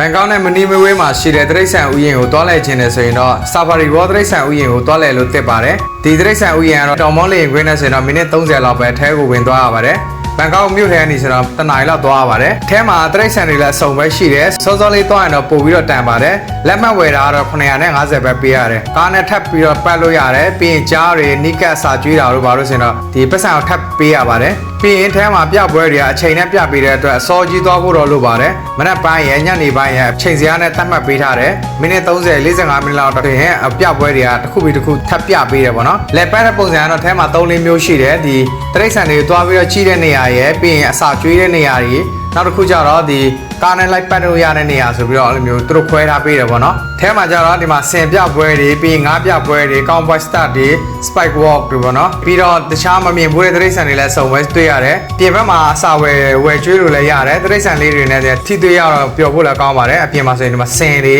ဘန်ကောက်နဲ့မနီမဝေးမှာရှိတဲ့တရိတ်ဆန်ဥယျာဉ်ကိုတွားလဲခြင်းနဲ့ဆိုရင်တော့ Safari World တရိတ်ဆန်ဥယျာဉ်ကိုတွားလဲလို့သိပါတယ်ဒီတရိတ်ဆန်ဥယျာဉ်ကတော့တောင်မောလေရင်ခွင်းနဲ့ဆိုရင်တော့မိနစ်30လောက်ပဲအထဲကိုဝင်သွားရပါတယ်ဘန်ကောက်မြို့ထဲကနေဆိုတော့တနင်္လာလောက်သွားရပါတယ်။အဲမှာတရိတ်ဆန်တွေလည်းအစုံပဲရှိတယ်။စောစောလေးသွားရင်တော့ပို့ပြီးတော့တန်ပါတယ်။လက်မှတ်ဝယ်တာကတော့950ပဲပေးရတယ်။ကားနဲ့ထပ်ပြီးတော့ပတ်လို့ရတယ်။ပြီးရင်ကြားတွေနိကတ်စာကျွေးတာတို့ဘာလို့ဆိုရင်တော့ဒီပတ်စံကိုထပ်ပေးရပါတယ်။ပြီးရင်အဲမှာပြပွဲတွေကအချိန်နဲ့ပြပေးတဲ့အတွက်အစောကြီးသွားဖို့တော့လိုပါတယ်။မနက်ပိုင်းရညနေပိုင်းရအချိန်စရာနဲ့တတ်မှတ်ပေးထားတယ်။မိနစ်30 45မိနစ်လောက်တော့ရင်အပြပွဲတွေကတစ်ခုပြီးတစ်ခုထပ်ပြပေးတယ်ပေါ့နော်။လက်ပတ်တဲ့ပုံစံကတော့အဲမှာ3လေးမျိုးရှိတယ်။ဒီတရိတ်ဆန်တွေသွားပြီးတော့ကြီးတဲ့နေရာရယ်ပြီးရင်အစာကျွေးတဲ့နေရာတွေနောက်တစ်ခုကျတော့ဒီကားနဲ့လိုက်ပတ်လို့ရတဲ့နေရာဆိုပြီးတော့အဲ့လိုမျိုးသူတို့ခွဲထားပေးတယ်ပေါ့နော်။အဲမှာကျတော့ဒီမှာဆင်ပြပွဲတွေပြီးရင်ငါးပြပွဲတွေ cowboy start တွေ spike walk တွေပေါ့နော်။ပြီးတော့တခြားမမြင်ဘူးတဲ့တရိတ်ဆန်တွေလည်းစုံပဲတွေ့ရတယ်။ပြင်ဘက်မှာအစာဝယ်ဝယ်ကျွေးလို့လည်းရတယ်။တရိတ်ဆန်လေးတွေနဲ့ထိတွေ့ရတော့ပျော်ဖို့လည်းကောင်းပါတယ်။အပြင်မှာဆိုရင်ဒီမှာဆင်တွေ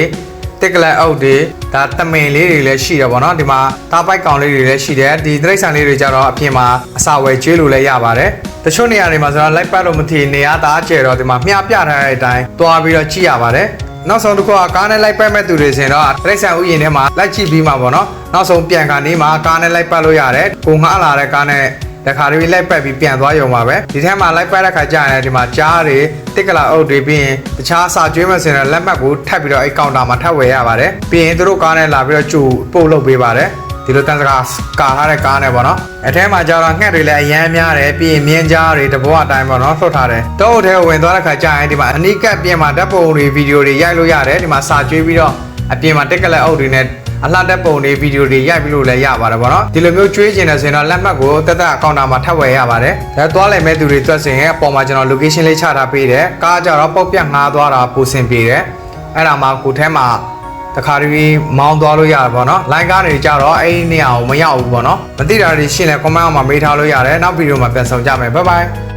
တက်ကလက်အုပ်တွေဒါတမင်လေးတွေလည်းရှိတယ်ပေါ့နော်ဒီမှာတားပိုက်ကောင်လေးတွေလည်းရှိတယ်ဒီတိရစ္ဆာန်လေးတွေကြတော့အပြင်မှာအစာဝယ်ကျွေးလို့လည်းရပါတယ်တချို့နေရာတွေမှာဆိုတော့လိုက်ပတ်လို့မထီနေရတာကျဲတော့ဒီမှာမျှပြထားတဲ့အတိုင်းသွားပြီးတော့ကြည့်ရပါတယ်နောက်ဆုံးတစ်ခုကကားနဲ့လိုက်ပတ်မဲ့သူတွေဆိုရင်တော့တိရစ္ဆာန်ဥယျာဉ်ထဲမှာလိုက်ကြည့်ပြီးမှပေါ့နော်နောက်ဆုံးပြန်ကနေမှကားနဲ့လိုက်ပတ်လို့ရတယ်ကိုငှားလာတဲ့ကားနဲ့ တခါတည်းလိုက်ပတ်ပြီးပြန်သွားရုံပါပဲဒီထဲမှာလိုက်ပတ်တဲ့ခါကျရင်ဒီမှာကြားတွေတစ်ကလာအုပ်တွေပြီးရင်တခြားစာကျွေးမဲ့စင်တဲ့လက်မှတ်ကိုထပ်ပြီးတော့အဲ့ကောင်တာမှာထပ်ဝယ်ရပါတယ်ပြီးရင်သူတို့ကားနဲ့လာပြီးတော့ကြိုပို့လုပ်ပေးပါတယ်ဒီလိုတန်စကားကာထားတဲ့ကားနဲ့ပေါ့နော်အထဲမှာကျတော့ငှက်တွေလည်းအရန်များတယ်ပြီးရင်မြင်းကြားတွေတဘောအတိုင်းပေါ့နော်လွှတ်ထားတယ်တောအုပ်ထဲကိုဝင်သွားတဲ့ခါကျရင်ဒီမှာအနီးကပ်ပြင်မှာဓာတ်ပုံတွေဗီဒီယိုတွေရိုက်လို့ရတယ်ဒီမှာစာကျွေးပြီးတော့အပြင်မှာတစ်ကလက်အုပ်တွေနဲ့ အလှတဲ့ပုံတွေဗီဒီယိုတွေရိုက်ပြီးလို့လည်းရပါတယ်ဗောနော်ဒီလိုမျိုးကျွေးကျင်တယ်ဆိုရင်တော့လက်မှတ်ကိုတက်တက်အကောင့်တာမှာထပ်ဝယ်ရပါတယ်ဒါသွားလိုက်မဲ့သူတွေတွက်စင်ရဲ့အပေါ်မှာကျွန်တော် location လေးချထားပေးတယ်ကားကြတော့ပေါက်ပြတ်ငှားသွားတာပိုဆင်ပြေတယ်အဲ့ဒါမှကိုထဲမှာတခါတည်းမောင်းသွားလို့ရတယ်ဗောနော်လိုင်းကားတွေကြတော့အဲ့ဒီနေရာကိုမရောက်ဘူးဗောနော်မသိတာတွေရှင်းလဲ comment အောက်မှာမေးထားလို့ရတယ်နောက်ဗီဒီယိုမှာပြန်ဆောင်ကြမယ်ဘိုင်ဘိုင်